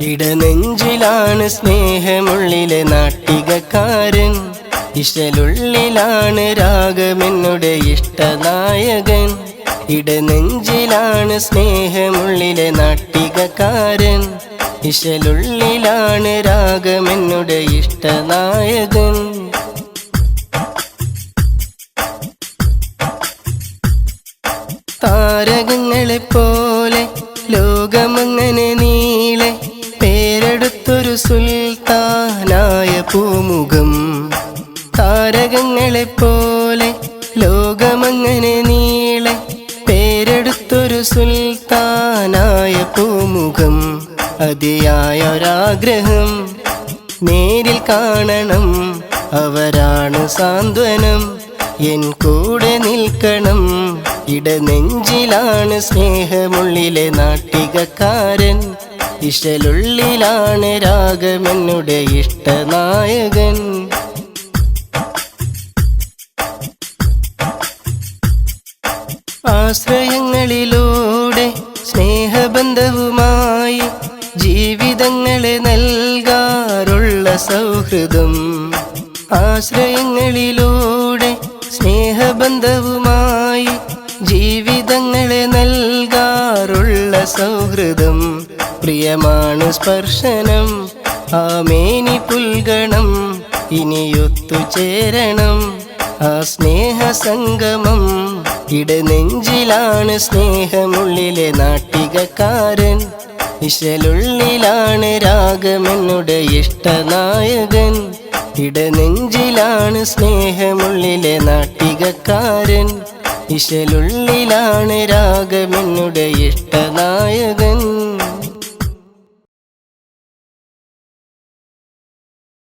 ഇടനെഞ്ചിലാണ് സ്നേഹമുള്ളിലെ നാട്ടികക്കാരൻ. ഇഷലുള്ളിലാണ് രാഗമെന്നുടെ ഇഷ്ടനായകൻ. ഇടനെഞ്ചിലാണ് സ്നേഹമുള്ളിലെ നാട്ടികക്കാരൻ. ഇശലുള്ളിലാണ് രാഗമെന്നുടെ ഇഷ്ടനായകൻ. താരകങ്ങളെ പേരെടുത്തൊരു സുൽത്താനായ പൂമുഖം. താരകങ്ങളെ പോലെ ലോകമങ്ങനെ നീളെ പേരെടുത്തൊരു സുൽത്താനായ പൂമുഖം. അതിയായ ഒരാഗ്രഹം നേരിൽ കാണണം. അവരാണ് സാന്ത്വനം. എൻ കൂടെ നിൽക്കണം. ഇടനെഞ്ചിലാണ് സ്നേഹമുള്ളിലെ നാട്ടികക്കാരൻ. ഇശലുള്ളിലാണ് രാഗമെന്നുടെ ഇഷ്ടനായകൻ. ആശ്രയങ്ങളിലൂടെ സ്നേഹബന്ധവുമായി ജീവിതങ്ങളെ നൽകാറുള്ള സൗഹൃദം. ആശ്രയങ്ങളിലൂടെ സ്നേഹബന്ധവുമായി ജീവിതങ്ങളെ നൽകാറുള്ള സൗഹൃദം. പ്രിയമാണ് സ്പർശനം. ആമേനി പുൽഗണം ഇനിയൊത്തു ചേരണം. ആ സ്നേഹസംഗമം ഇട ഇടനെഞ്ചിലാണ് സ്നേഹമുള്ളിലെ നാട്ടികക്കാരൻ. ഇശലുള്ളിലാണ് രാഗമെന്നുടെ ഇഷ്ടനായകൻ. ഇടനെഞ്ചിലാണ് സ്നേഹമുള്ളിലെ നാട്ടികക്കാരൻ. ഇശലുള്ളിലാണ് രാഗമെന്നുടെ ഇഷ്ടനായകൻ.